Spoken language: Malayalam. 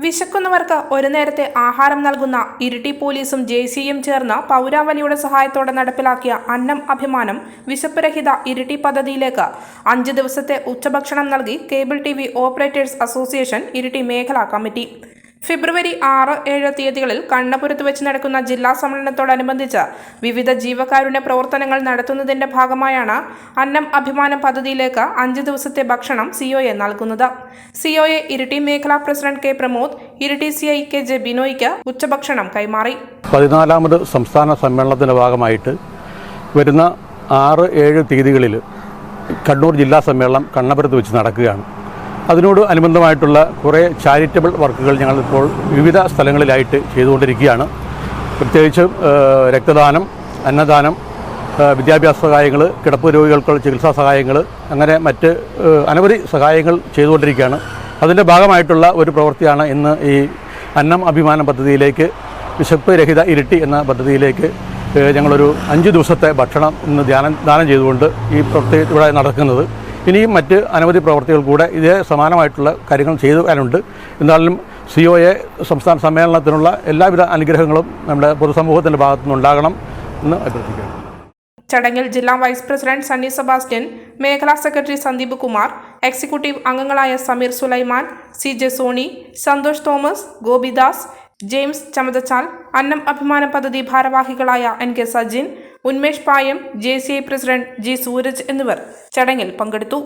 വിശക്കുന്നവർക്ക് ഒരു നേരത്തെ ആഹാരം നൽകുന്ന ഇരിട്ടി പോലീസും ജെ സിയും ചേർന്ന് പൗരാവലിയുടെ സഹായത്തോടെ നടപ്പിലാക്കിയ അന്നം അഭിമാനം വിശപ്പുരഹിത ഇരിട്ടി പദ്ധതിയിലേക്ക് അഞ്ച് ദിവസത്തെ ഉച്ചഭക്ഷണം നൽകി cable TV operators association Iritty മേഖലാ കമ്മിറ്റി. ഫെബ്രുവരി ആറ് ഏഴ് തീയതികളിൽ കണ്ണപുരത്ത് വെച്ച് നടക്കുന്ന ജില്ലാ സമ്മേളനത്തോടനുബന്ധിച്ച് വിവിധ ജീവകാരുണ്യ പ്രവർത്തനങ്ങൾ നടത്തുന്നതിന്റെ ഭാഗമായാണ് അന്നം അഭിമാനം പദ്ധതിയിലേക്ക് അഞ്ച് ദിവസത്തെ ഭക്ഷണം സിഒയെ നൽകുന്നത്. സിഒയെ ഇരിട്ടി മേഖലാ president K Pramod Iritty CI K J ബിനോയ്ക്ക് ഉച്ചഭക്ഷണം കൈമാറി. പതിനാലാമത് സംസ്ഥാന സമ്മേളനത്തിന്റെ ഭാഗമായിട്ട് വരുന്ന ആറ് ഏഴ് തീയതികളിൽ കണ്ണൂർ ജില്ലാ സമ്മേളനം കണ്ണപുരത്ത് വെച്ച് നടക്കുകയാണ്. അതിനോട് അനുബന്ധമായിട്ടുള്ള കുറേ ചാരിറ്റബിൾ വർക്കുകൾ ഞങ്ങളിപ്പോൾ വിവിധ സ്ഥലങ്ങളിലായിട്ട് ചെയ്തുകൊണ്ടിരിക്കുകയാണ്. പ്രത്യേകിച്ച് രക്തദാനം അന്നദാനം വിദ്യാഭ്യാസ സഹായങ്ങൾ കിടപ്പ് രോഗികൾക്കുള്ള ചികിത്സാ സഹായങ്ങൾ അങ്ങനെ മറ്റ് അനവധി സഹായങ്ങൾ ചെയ്തുകൊണ്ടിരിക്കുകയാണ്. അതിന്റെ ഭാഗമായിട്ടുള്ള ഒരു പ്രവൃത്തിയാണ് ഇന്ന് ഈ അന്നം അഭിമാനം പദ്ധതിയിലേക്ക് വിശപ്പ് രഹിത ഇരട്ടി എന്ന പദ്ധതിയിലേക്ക് ഞങ്ങളൊരു അഞ്ച് ദിവസത്തെ ഭക്ഷണം ഇന്ന് ധ്യാനം ദാനം ചെയ്തുകൊണ്ട് ഈ പ്രവൃത്തി ഇവിടെ നടക്കുന്നത്. ഇനിയും മറ്റ് അനവധി പ്രവർത്തികൾ കൂടെ ഇതേ സമാനമായിട്ടുള്ള കാര്യങ്ങൾ ചെയ്തു വരാനുണ്ട്. എന്നാലും സി ഒ എ സംസ്ഥാന സമ്മേളനത്തിനുള്ള എല്ലാവിധ അനുഗ്രഹങ്ങളും നമ്മുടെ പൊതുസമൂഹത്തിന്റെ ഭാഗത്തു നിന്നുണ്ടാകണം എന്ന് അഭ്യർത്ഥിക്കുന്നു. ചടങ്ങിൽ ജില്ലാ വൈസ് പ്രസിഡന്റ് സണ്ണി സെബാസ്റ്റ്യൻ മേഖലാ സെക്രട്ടറി സന്ദീപ് കുമാർ എക്സിക്യൂട്ടീവ് അംഗങ്ങളായ Sameer Sulaiman C J Sony Santhosh Thomas Gopidas James Chamathachal അന്നം അഭിമാന പദ്ധതി ഭാരവാഹികളായ N K Sajin Unmesh Payam J C I president G Sooraj എന്നിവർ ചടങ്ങിൽ പങ്കെടുത്തു.